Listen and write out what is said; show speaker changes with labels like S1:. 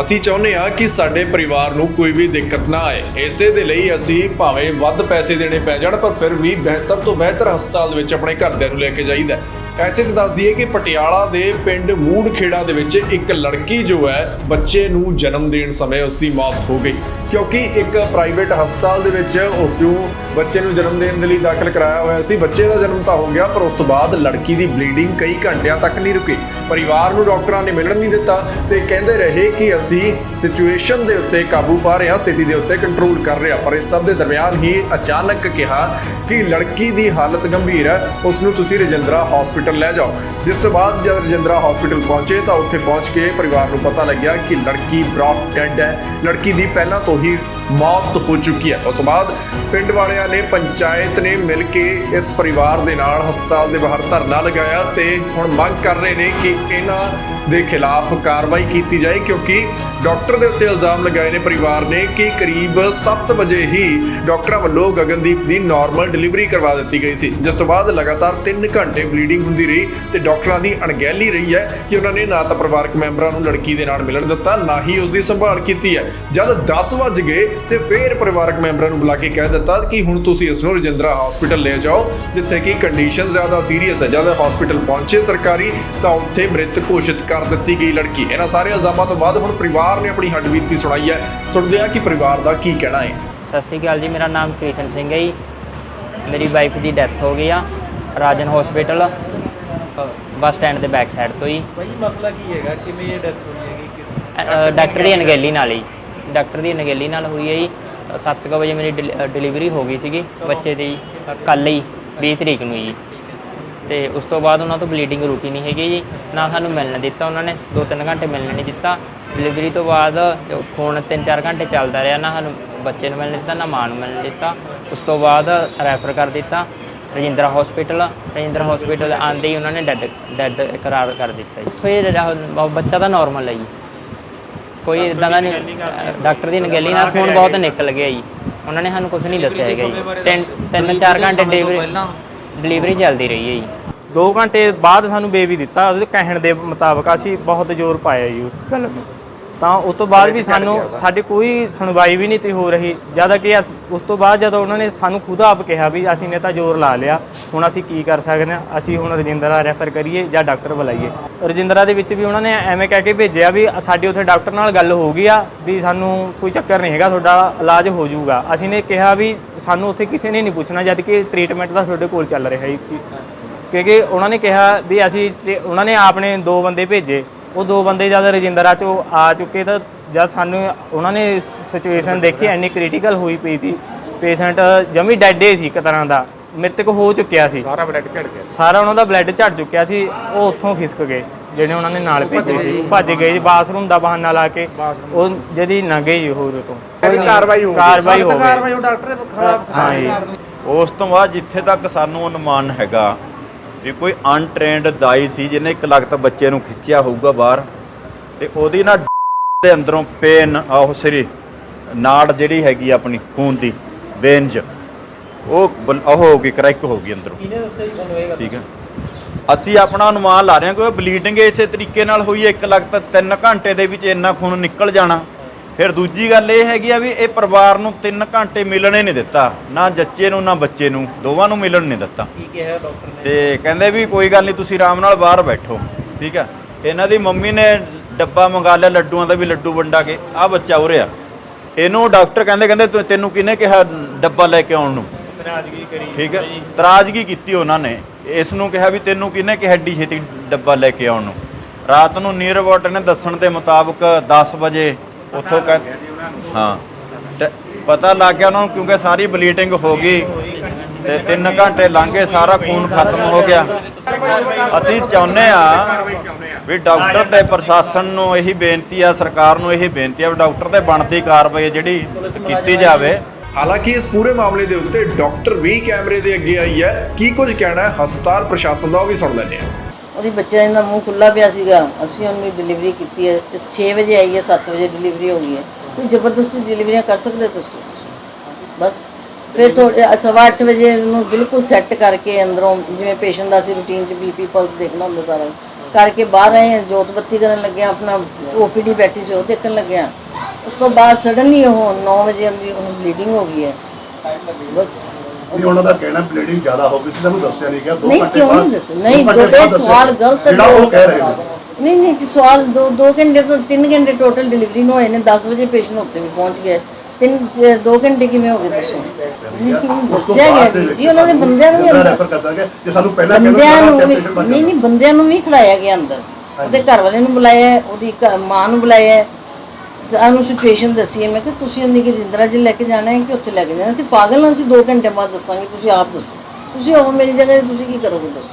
S1: ਅਸੀਂ ਚਾਹੁੰਦੇ ਹਾਂ ਕਿ ਸਾਡੇ ਪਰਿਵਾਰ ਨੂੰ ਕੋਈ ਵੀ ਦਿੱਕਤ ਨਾ ਆਏ। ਇਸੇ ਦੇ ਲਈ ਅਸੀਂ ਭਾਵੇਂ ਵੱਧ ਪੈਸੇ ਦੇਣੇ ਪੈ ਜਾਣ, ਪਰ ਫਿਰ ਵੀ ਬਿਹਤਰ ਤੋਂ ਬਿਹਤਰ ਹਸਪਤਾਲ ਵਿੱਚ ਆਪਣੇ ਘਰਦਿਆਂ ਨੂੰ ਲੈ ਕੇ ਜਾਈਦਾ ਐਸੇ ਚ ਦੱਸ ਦਈਏ ਕਿ ਪਟਿਆਲਾ ਦੇ ਪਿੰਡ ਮੂੜ ਖੇੜਾ ਦੇ ਵਿੱਚ ਇੱਕ ਲੜਕੀ ਜੋ ਹੈ, ਬੱਚੇ ਨੂੰ ਜਨਮ ਦੇਣ ਸਮੇਂ ਉਸ ਦੀ ਮੌਤ ਹੋ ਗਈ। ਕਿਉਂਕਿ ਇੱਕ ਪ੍ਰਾਈਵੇਟ ਹਸਪਤਾਲ ਦੇ ਵਿੱਚ ਉਸ ਨੂੰ ਬੱਚੇ ਨੂੰ ਜਨਮ ਦੇਣ ਦੇ ਲਈ ਦਾਖਲ ਕਰਾਇਆ ਹੋਇਆ ਸੀ। ਬੱਚੇ ਦਾ ਜਨਮ ਤਾਂ ਹੋ ਗਿਆ, ਪਰ ਉਸ ਤੋਂ ਬਾਅਦ ਲੜਕੀ ਦੀ ਬਲੀਡਿੰਗ ਕਈ ਘੰਟਿਆਂ ਤੱਕ ਨਹੀਂ ਰੁਕੀ। ਪਰਿਵਾਰ ਨੂੰ ਡਾਕਟਰਾਂ ਨੇ ਮਿਲਣ ਨਹੀਂ ਦਿੱਤਾ ਤੇ ਕਹਿੰਦੇ ਰਹੇ ਕਿ ਅਸੀਂ ਸਿਚੁਏਸ਼ਨ ਦੇ ਉੱਤੇ ਕਾਬੂ ਪਾ ਰਹੇ ਹਾਂ, ਸਥਿਤੀ ਦੇ ਉੱਤੇ ਕੰਟਰੋਲ ਕਰ ਰਹੇ ਹਾਂ। ਪਰ ਇਸ ਸਭ ਦੇ ਦਰਮਿਆਨ ਹੀ ਅਚਾਨਕ ਕਿਹਾ ਕਿ ਲੜਕੀ ਦੀ ਹਾਲਤ ਗੰਭੀਰ ਹੈ। ਉਸ ਨੂੰ ਤੁਸੀਂ ਰਜਿੰਦਰਾ ਹਸਪੀਟਲ ਲੈ ਜਾਓ। ਜਿਸ ਤੋਂ ਬਾਅਦ ਜਦ ਰਜਿੰਦਰਾ ਹਸਪੀਟਲ ਪਹੁੰਚੇ ਤਾਂ ਉੱਥੇ ਪਹੁੰਚ ਕੇ ਪਰਿਵਾਰ ਨੂੰ ਪਤਾ ਲੱਗਿਆ ਕਿ ਲੜਕੀ ਬ੍ਰੌਡ ਡੈਡ ਹੈ। ਲੜਕੀ ਦੀ ਪਹਿਲਾਂ ਤੋਂ ਹੀ ਮੌਤ ਹੋ ਚੁੱਕੀ ਹੈ। ਉਸ ਤੋਂ ਬਾਅਦ ਪਿੰਡ ਵਾਲਿਆਂ ਨੇ ਪੰਚਾਇਤ ਨੇ ਮਿਲ ਕੇ ਇਸ ਪਰਿਵਾਰ ਦੇ ਨਾਲ ਹਸਪਤਾਲ ਦੇ ਬਾਹਰ ਧਰਨਾ ਲਗਾਇਆ ਤੇ ਹੁਣ ਮੰਗ ਕਰ ਰਹੇ ਨੇ ਕਿ ਇਹਨਾਂ ਦੇ ਖਿਲਾਫ ਕਾਰਵਾਈ ਕੀਤੀ ਜਾਏ ਕਿਉਂਕਿ ਡਾਕਟਰ ਦੇ ਉੱਤੇ ਇਲਜ਼ਾਮ ਲਗਾਏ ਨੇ ਪਰਿਵਾਰ ਨੇ ਕਿ ਕਰੀਬ 7 ਵਜੇ ਹੀ ਡਾਕਟਰਾਂ ਵੱਲੋਂ ਗਗਨਦੀਪ ਦੀ ਨਾਰਮਲ ਡਿਲੀਵਰੀ ਕਰਵਾ ਦਿੱਤੀ ਗਈ ਸੀ। ਜਿਸ ਤੋਂ ਬਾਅਦ ਲਗਾਤਾਰ 3 ਘੰਟੇ ਬਲੀਡਿੰਗ ਹੁੰਦੀ ਰਹੀ ਤੇ ਡਾਕਟਰਾਂ ਦੀ ਅਣਗਹਿਲੀ ਰਹੀ ਹੈ ਕਿ ਉਹਨਾਂ ਨੇ ਨਾ ਤਾਂ ਪਰਿਵਾਰਕ ਮੈਂਬਰਾਂ ਨੂੰ ਲੜਕੀ ਦੇ ਨਾਲ ਮਿਲਣ ਦਿੱਤਾ, ਨਾ ਹੀ ਉਸ ਦੀ ਸੰਭਾਲ ਕੀਤੀ ਹੈ। ਜਦ 10 ਵੱਜ ਗਏ ਤੇ ਫਿਰ ਪਰਿਵਾਰਕ ਮੈਂਬਰਾਂ ਨੂੰ ਬੁਲਾ ਕੇ ਕਹਿ ਦਿੱਤਾ ਕਿ ਹੁਣ ਤੁਸੀਂ ਇਸ ਨੂੰ ਰਜਿੰਦਰਾ ਹਸਪੀਟਲ ਲੈ ਜਾਓ ਜਿੱਥੇ ਕਿ ਕੰਡੀਸ਼ਨ ਜ਼ਿਆਦਾ ਸੀਰੀਅਸ ਹੈ। ਜਦ ਹਸਪੀਟਲ ਪਹੁੰਚੇ ਸਰਕਾਰੀ ਤਾਂ ਉੱਥੇ ਮ੍ਰਿਤ ਘੋਸ਼ਿਤ ਕਰ ਦਿੱਤੀ ਗਈ ਲੜਕੀ। ਇਹਨਾਂ ਸਾਰੇ ਇਲਜ਼ਾਮਾਂ ਤੋਂ ਬਾਅਦ ਹੁਣ ਪਰਿਵਾਰ ਨੇ ਆਪਣੀ ਹੱਡਬੀਤੀ ਸੁਣਾਈ ਹੈ। ਸੁਣਦੇ ਆ ਕਿ ਪਰਿਵਾਰ ਦਾ ਕੀ ਕਹਿਣਾ ਹੈ।
S2: ਸਤਿ ਸ਼੍ਰੀ ਅਕਾਲ ਜੀ ਮੇਰਾ ਨਾਮ ਕ੍ਰਿਸ਼ਨ ਸਿੰਘ ਹੈ ਜੀ। ਮੇਰੀ ਵਾਈਫ ਦੀ ਡੈਥ ਹੋ ਗਈ ਆ ਰਾਜਨ ਹਸਪੀਟਲ ਬੱਸ ਸਟੈਂਡ ਦੇ ਬੈਕ ਸਾਈਡ ਤੋਂ ਜੀ।
S3: ਭਾਈ ਮਸਲਾ ਕੀ ਹੈਗਾ? ਕਿਵੇਂ ਡੈਥ ਹੋਈ ਹੈਗੀ?
S2: ਡਾਕਟਰ ਦੀ ਅਣਗਹਿਲੀ ਨਾਲ ਹੀ। ਡਾਕਟਰ ਦੀ ਅਣਗਹਿਲੀ ਨਾਲ ਹੋਈ ਹੈ ਜੀ। 7:00 ਵਜੇ ਮੇਰੀ ਡਿਲੀਵਰੀ ਹੋ ਗਈ ਸੀਗੀ ਬੱਚੇ ਦੀ ਕੱਲ ਹੀ 20 ਤਰੀਕ ਨੂੰ ਜੀ। ਤੇ ਉਸ ਤੋਂ ਬਾਅਦ ਉਹਨਾਂ ਤੋਂ ਬਲੀਡਿੰਗ ਰੁਕੀ ਨਹੀਂ ਹੈਗੀ ਜੀ। ਨਾ ਸਾਨੂੰ ਮਿਲਣ ਦਿੱਤਾ ਉਹਨਾਂ ਨੇ 2-3 ਘੰਟੇ ਮਿਲਣ ਨਹੀਂ ਦਿੱਤਾ। ਡਿਲੀਵਰੀ ਤੋਂ ਬਾਅਦ ਫੋਨ 3-4 ਘੰਟੇ ਚੱਲਦਾ ਰਿਹਾ ਨਾ ਸਾਨੂੰ ਬੱਚੇ ਨੂੰ ਮਿਲਣ ਦਿੱਤਾ ਨਾ ਮਾਂ ਨੂੰ ਮਿਲਣ ਦਿੱਤਾ। ਉਸ ਤੋਂ ਬਾਅਦ ਰੈਫਰ ਕਰ ਦਿੱਤਾ ਰਜਿੰਦਰਾ ਹਸਪੀਟਲ ਰਜਿੰਦਰਾ ਹਸਪੀਟਲ ਆਂਦੇ ਹੀ ਉਹਨਾਂ ਨੇ ਡੈਡ ਡੈਡ ਇਕਰਾਰ ਕਰ ਦਿੱਤਾ ਜੀ। ਉੱਥੋਂ ਬੱਚਾ ਤਾਂ ਨਾਰਮਲ ਹੈ ਜੀ। ਕੋਈ ਇਦਾਂ ਦਾ ਨਹੀਂ ਡਾਕਟਰ ਦੀ ਨਗੇਲੀ ਨਾਲ ਖੂਨ ਬਹੁਤ ਨਿਕਲ ਗਿਆ ਜੀ। ਉਹਨਾਂ ਨੇ ਸਾਨੂੰ ਕੁਝ ਨਹੀਂ ਦੱਸਿਆ ਹੈਗਾ ਜੀ। ਤਿੰਨ ਤਿੰਨ ਚਾਰ ਘੰਟੇ ਡਿਲੀਵਰੀ ਡਿਲੀਵਰੀ ਚੱਲਦੀ ਰਹੀ ਹੈ ਜੀ।
S3: 2 ਘੰਟੇ ਬਾਅਦ ਸਾਨੂੰ ਬੇਬੀ ਦਿੱਤਾ ਉਹਦੇ ਕਹਿਣ ਦੇ ਮੁਤਾਬਕ ਅਸੀਂ ਬਹੁਤ ਜ਼ੋਰ ਪਾਇਆ ਜੀ ਉਸ ਗੱਲ ਨੂੰ। ਤਾਂ ਉਸ ਤੋਂ ਬਾਅਦ ਵੀ ਸਾਨੂੰ ਸਾਡੀ ਕੋਈ ਸੁਣਵਾਈ ਵੀ ਨਹੀਂ ਤੀ ਹੋ ਰਹੀ। ਜ਼ਿਆਦਾ ਕਿ ਉਸ ਤੋਂ ਬਾਅਦ ਜਦੋਂ ਉਹਨਾਂ ਨੇ ਸਾਨੂੰ ਖੁਦ ਆਪ ਕਿਹਾ ਵੀ ਅਸੀਂ ਨੇ ਤਾਂ ਜ਼ੋਰ ਲਾ ਲਿਆ ਹੁਣ ਅਸੀਂ ਕੀ ਕਰ ਸਕਦੇ ਹਾਂ? ਅਸੀਂ ਹੁਣ ਰਜਿੰਦਰਾ ਰੈਫਰ ਕਰੀਏ ਜਾਂ ਡਾਕਟਰ ਬੁਲਾਈਏ। ਰਜਿੰਦਰਾ ਦੇ ਵਿੱਚ ਵੀ ਉਹਨਾਂ ਨੇ ਐਵੇਂ ਕਹਿ ਕੇ ਭੇਜਿਆ ਵੀ ਸਾਡੀ ਉੱਥੇ ਡਾਕਟਰ ਨਾਲ ਗੱਲ ਹੋ ਗਈ ਆ ਵੀ ਸਾਨੂੰ ਕੋਈ ਚੱਕਰ ਨਹੀਂ ਹੈਗਾ ਤੁਹਾਡਾ ਇਲਾਜ ਹੋ ਜਾਊਗਾ। ਅਸੀਂ ਨੇ ਕਿਹਾ ਵੀ ਸਾਨੂੰ ਉੱਥੇ ਕਿਸੇ ਨੇ ਨਹੀਂ ਪੁੱਛਣਾ ਜਦ ਕਿ ਟ੍ਰੀਟਮੈਂਟ ਤਾਂ ਤੁਹਾਡੇ ਕੋਲ ਚੱਲ ਰਿਹਾ ਇਸ ਚੀਜ਼ ਕਿਉਂਕਿ ਉਹਨਾਂ ਨੇ ਕਿਹਾ ਵੀ ਅਸੀਂ ਉਹਨਾਂ ਨੇ ਆਪਣੇ ਦੋ ਬੰਦੇ ਭੇਜੇ। ਉਹ ਦੋ ਬੰਦੇ ਜਦ ਰਜਿੰਦਰਾ ਚੋਂ ਆ ਚੁੱਕੇ ਤਾਂ ਜਦ ਸਾਨੂੰ ਉਹਨਾਂ ਨੇ ਸਿਚੁਏਸ਼ਨ ਦੇਖੀ ਐਨੀ ਕ੍ਰਿਟੀਕਲ ਹੋਈ ਪਈ ਸੀ। ਪੇਸ਼ੈਂਟ ਜਮੀ ਡੈਡੇ ਸੀ ਇੱਕ ਤਰ੍ਹਾਂ ਦਾ। ਮ੍ਰਿਤਕ ਹੋ ਚੁੱਕਿਆ ਸੀ। ਸਾਰਾ ਬਲੱਡ ਝੜ ਗਿਆ। ਸਾਰਾ ਉਹਨਾਂ ਦਾ ਬਲੱਡ ਝੜ ਚੁੱਕਿਆ ਸੀ। ਉਹ ਉੱਥੋਂ ਖਿਸਕ ਗਏ ਜਿਹੜੇ ਉਹਨਾਂ ਨੇ ਨਾਲ ਭੇਜੇ ਸੀ ਭੱਜ। ਗਏ ਜੀ ਬਾਥਰੂਮ ਦਾ ਬਹਾਨਾ ਲਾ ਕੇ। ਉਹ ਜਦੀ ਲੰਘੇ ਜੀ ਹੋਰ ਤੋਂ ਕਾਰਵਾਈ ਹੋ ਕਾਰਵਾਈ ਹੋ ਗਈ।
S4: ਡਾਕਟਰ ਦੇ ਖਿਲਾਫ
S3: ਹਾਂ
S5: ਉਸ ਤੋਂ ਬਾਅਦ ਜਿੱਥੇ ਤੱਕ ਸਾਨੂੰ ਅਨੁਮਾਨ ਹੈਗਾ ਵੀ ਕੋਈ ਅਨਟ੍ਰੇਨਡ ਦਾਈ ਸੀ ਜਿਹਨੇ ਇੱਕ ਲਗਤ ਬੱਚੇ ਨੂੰ ਖਿੱਚਿਆ ਹੋਊਗਾ ਬਾਹਰ ਤੇ ਉਹਦੀ ਨਾ ਦੇ ਅੰਦਰੋਂ ਪੇਨ ਉਹ ਸਰੀ ਨਾੜ ਜਿਹੜੀ ਹੈਗੀ ਆਪਣੀ ਖੂਨ ਦੀ ਵੇਨਜ ਉਹ ਬਲ- ਉਹ ਹੋ ਗਈ ਕਰੈਕ ਹੋ ਗਈ ਅੰਦਰੋਂ।
S3: ਕਿਹਨੇ ਦੱਸਿਆ ਜੀ ਤੁਹਾਨੂੰ ਇਹ ਗੱਲ?
S5: ਠੀਕ ਹੈ ਅਸੀਂ ਆਪਣਾ ਅਨੁਮਾਨ ਲਾ ਰਹੇ ਹਾਂ ਕਿ ਬਲੀਡਿੰਗ ਇਸੇ ਤਰੀਕੇ ਨਾਲ ਹੋਈ ਹੈ ਇੱਕ ਲਗਤ 3 ਘੰਟੇ ਦੇ ਵਿੱਚ ਇੰਨਾ ਖੂਨ ਨਿਕਲ ਜਾਣਾ। ਫਿਰ ਦੂਜੀ ਗੱਲ ਇਹ ਹੈਗੀ ਆ ਵੀ ਇਹ ਪਰਿਵਾਰ ਨੂੰ 3 ਘੰਟੇ ਮਿਲਣੇ ਨਹੀਂ ਦਿੱਤਾ। ਨਾ ਜੱਚੇ ਨੂੰ ਨਾ ਬੱਚੇ ਨੂੰ। ਦੋਵਾਂ ਨੂੰ ਮਿਲਣ ਨਹੀਂ ਦਿੱਤਾ।
S3: ਕੀ ਕਿਹਾ ਡਾਕਟਰ ਨੇ?
S5: ਤੇ ਕਹਿੰਦੇ ਵੀ ਕੋਈ ਗੱਲ ਨਹੀਂ ਤੁਸੀਂ ਆਰਾਮ ਨਾਲ ਬਾਹਰ ਬੈਠੋ। ਠੀਕ ਹੈ ਇਹਨਾਂ ਦੀ ਮੰਮੀ ਨੇ ਡੱਬਾ ਮੰਗਾ ਲਿਆ ਲੱਡੂਆਂ ਦਾ ਵੀ ਲੱਡੂ ਵੰਡਾ ਕੇ। ਆ ਬੱਚਾ ਉਰਿਆ ਇਹਨੂੰ ਡਾਕਟਰ ਕਹਿੰਦੇ ਕਹਿੰਦੇ ਤੂੰ- ਤੈਨੂੰ ਕਿਹਨੇ ਕਿਹਾ ਡੱਬਾ ਲੈ ਕੇ ਆਉਣ ਨੂੰ?
S3: ਤਰਾਜ਼ਗੀ ਕਰੀ
S5: ਠੀਕ ਹੈ ਤਰਾਜ਼ਗੀ ਕੀਤੀ ਉਹਨਾਂ ਨੇ। ਇਸ ਨੂੰ ਕਿਹਾ ਵੀ ਤੈਨੂੰ ਕਿਹਨੇ ਕਿ ਹੱਡੀ ਛੇਤੀ ਡੱਬਾ ਲੈ ਕੇ ਆਉਣ ਨੂੰ? ਰਾਤ ਨੂੰ ਨੀਅਰ ਅਬਾਊਟ ਨੇ ਦੱਸਣ ਦੇ ਮੁਤਾਬਕ 10 ਵਜੇ ਉੱਥੋਂ ਕਹਿ ਹਾਂ। ਤੇ ਪਤਾ ਲੱਗ ਗਿਆ ਉਹਨਾਂ ਨੂੰ ਕਿਉਂਕਿ ਸਾਰੀ ਬਲੀਡਿੰਗ ਹੋ ਗਈ ਤੇ 3 ਘੰਟੇ ਲੰਘੇ ਸਾਰਾ ਖੂਨ ਖਤਮ ਹੋ ਗਿਆ। ਅਸੀਂ ਚਾਹੁੰਦੇ ਆ ਵੀ ਡਾਕਟਰ ਤੇ ਪ੍ਰਸ਼ਾਸਨ ਨੂੰ ਇਹੀ ਬੇਨਤੀ ਆ, ਸਰਕਾਰ ਨੂੰ ਇਹੀ ਬੇਨਤੀ ਆ ਵੀ ਡਾਕਟਰ ਤੇ ਬਣਦੀ ਕਾਰਵਾਈ ਜਿਹੜੀ ਕੀਤੀ ਜਾਵੇ।
S1: ਹਾਲਾਂਕਿ ਇਸ ਪੂਰੇ ਮਾਮਲੇ ਦੇ ਉੱਤੇ ਡਾਕਟਰ ਵੀ ਕੈਮਰੇ ਦੇ ਅੱਗੇ ਆਈ ਹੈ। ਕੀ ਕੁਝ ਕਹਿਣਾ ਹੈ, ਹਸਪਤਾਲ ਪ੍ਰਸ਼ਾਸਨ ਦਾ ਉਹ ਵੀ ਸੁਣ ਲੈਂਦੇ ਹਾਂ।
S4: ਉਹਦੀ ਬੱਚੇ ਦਾ ਮੂੰਹ ਖੁੱਲਾ ਪਿਆ ਸੀਗਾ, ਅਸੀਂ ਉਹਨੂੰ ਡਿਲੀਵਰੀ ਕੀਤੀ ਹੈ। ਇਸ 6 ਵਜੇ ਆਈ ਹੈ 7 ਵਜੇ ਡਿਲੀਵਰੀ ਹੋ ਗਈ ਹੈ। ਕੋਈ ਜ਼ਬਰਦਸਤੀ ਡਿਲੀਵਰੀਆਂ ਕਰ ਸਕਦੇ ਤੁਸੀਂ? ਬਸ। ਫਿਰ ਤੁਹਾਡੇ ਸਵਾ ਅੱਠ ਵਜੇ ਨੂੰ ਬਿਲਕੁਲ ਸੈੱਟ ਕਰਕੇ ਅੰਦਰੋਂ ਜਿਵੇਂ ਪੇਸ਼ੈਂਟ ਦਾ ਅਸੀਂ ਰੂਟੀਨ 'ਚ ਬੀਪੀ ਪਲਸ ਦੇਖਣਾ ਹੁੰਦਾ ਸਾਰਾ। ਕਰਕੇ ਬਾਹਰ ਆਏ ਜੋਤ ਬੱਤੀ ਕਰਨ ਲੱਗਿਆ, ਆਪਣਾ ਓਪੀਡੀ ਬੈਠੀ ਸੀ, ਉਹ ਦੇਖਣ ਲੱਗਿਆ। ਉਸ ਤੋਂ ਬਾਅਦ ਸਡਨਲੀ ਉਹ 9 ਵਜੇ ਉਹਦੀ ਉਹਨੂੰ ਬਲੀਡਿੰਗ ਹੋ ਗਈ ਹੈ। ਬਸ।
S6: ਨਹੀਂ ਉਹਨਾਂ ਦਾ ਕਹਿਣਾ ਬਲੀਡਿੰਗ ਜ਼ਿਆਦਾ ਹੋ ਗਈ ਸੀ ਤੁਹਾਨੂੰ ਦੱਸਿਆ ਨਹੀਂ ਗਿਆ। ਦੋ
S4: ਨਹੀਂ
S6: ਘੰਟੇ
S4: ਕਿਉਂ
S6: ਬਾਅਦ-
S4: ਨਹੀਂ ਦੱਸ
S6: ਦੋ
S4: ਨਹੀਂ ਦੋ
S6: ਬਾਅਦ
S4: ਇਹ। ਸਵਾਲ ਗਲਤ
S6: ਜਿਹੜਾ ਉਹ ਕਹਿ ਰਹੇ ਨੇ।
S4: ਨਹੀਂ ਨਹੀਂ ਕਿ ਸਵਾਲ ਦੋ ਦੋ ਘੰਟੇ ਤੋਂ 3 ਘੰਟੇ ਟੋਟਲ ਡਿਲੀਵਰੀ ਨੂੰ ਹੋਏ ਨੇ 10 ਵਜੇ ਪੇਸ਼ੈਂਟ ਉੱਥੇ ਵੀ ਪਹੁੰਚ ਗਏ। ਤਿੰਨ 2 ਘੰਟੇ ਕਿਵੇਂ ਹੋ ਗਏ ਦੱਸੋ? ਦੱਸਿਆ ਗਿਆ
S6: ਬਾਅਦ
S4: ਵੀ ਜੀ ਉਹਨਾਂ ਦੇ ਬੰਦਿਆਂ ਨੂੰ
S6: ਰੈਫਰ ਕਰਦਾ ਗਿਆ ਜੇ ਸਾਨੂੰ ਪਹਿਲਾਂ
S4: ਬੰਦਿਆਂ ਨੂੰ ਨਹੀਂ ਨਹੀਂ ਬੰਦਿਆਂ ਨੂੰ ਵੀ ਖੜਾਇਆ ਗਿਆ ਅੰਦਰ। ਉਹਦੇ ਘਰ ਵਾਲੇ ਨੂੰ ਬੁਲਾਇਆ ਉਹਦੀ ਮਾਂ ਨੂੰ ਬੁਲਾਇਆ। ਹੈ। ਸਾਨੂੰ ਸਿਚੁਏਸ਼ਨ ਦੱਸੀ ਹੈ। ਮੈਂ ਕਿ ਤੁਸੀਂ ਉਹਨੇ ਕਿ ਜਿੰਦਰਾ ਜੀ ਲੈ ਕੇ ਜਾਣਾ ਹੈ ਕਿ ਉੱਥੇ ਲੈ ਕੇ ਜਾਣਾ ਅਸੀਂ ਪਾਗਲ ਹਾਂ, ਅਸੀਂ 2 ਘੰਟੇ ਬਾਅਦ ਦੱਸਾਂਗੇ, ਤੁਸੀਂ ਆਪ ਦੱਸੋ। ਤੁਸੀਂ ਆਓ, ਮੇਰੀ ਜਗ੍ਹਾ ਤੇ ਤੁਸੀਂ ਕੀ ਕਰੋਗੇ, ਦੱਸੋ।